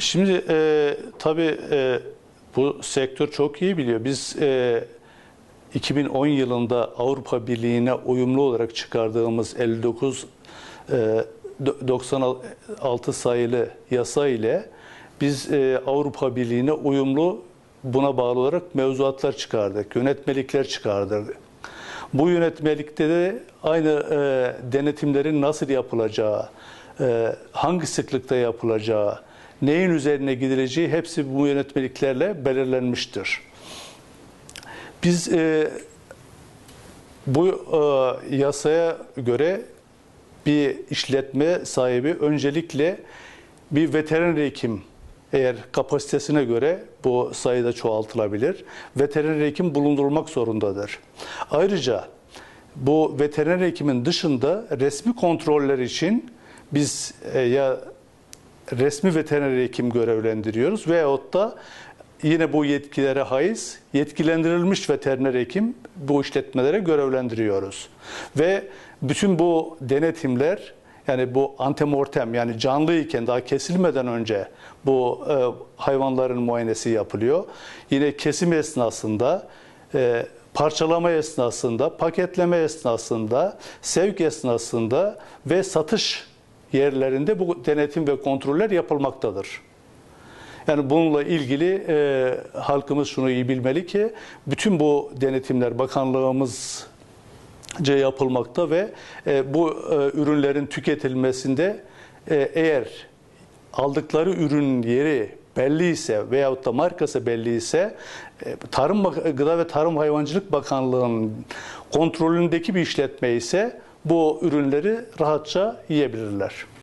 Şimdi e, tabii e, bu sektör çok iyi biliyor. Biz e, 2010 yılında Avrupa Birliği'ne uyumlu olarak çıkardığımız 59 e, 96 sayılı yasa ile biz e, Avrupa Birliği'ne uyumlu buna bağlı olarak mevzuatlar çıkardık, yönetmelikler çıkardık. Bu yönetmelikte de aynı e, denetimlerin nasıl yapılacağı, e, hangi sıklıkta yapılacağı, neyin üzerine gidileceği hepsi bu yönetmeliklerle belirlenmiştir. Biz e, bu e, yasaya göre bir işletme sahibi öncelikle bir veteriner hekim eğer kapasitesine göre bu sayıda çoğaltılabilir. Veteriner hekim bulundurulmak zorundadır. Ayrıca bu veteriner hekimin dışında resmi kontroller için biz e, ya resmi veteriner hekim görevlendiriyoruz veyahut da yine bu yetkilere haiz yetkilendirilmiş veteriner hekim bu işletmelere görevlendiriyoruz. Ve bütün bu denetimler yani bu antemortem yani canlı iken daha kesilmeden önce bu e, hayvanların muayenesi yapılıyor. Yine kesim esnasında e, parçalama esnasında, paketleme esnasında, sevk esnasında ve satış yerlerinde bu denetim ve kontroller yapılmaktadır. Yani bununla ilgili e, halkımız şunu iyi bilmeli ki bütün bu denetimler bakanlığımızca yapılmakta ve e, bu e, ürünlerin tüketilmesinde e, eğer aldıkları ürünün yeri belli ise veyahut da markası belli ise e, Tarım Gıda ve Tarım Hayvancılık Bakanlığı'nın kontrolündeki bir işletme ise bu ürünleri rahatça yiyebilirler.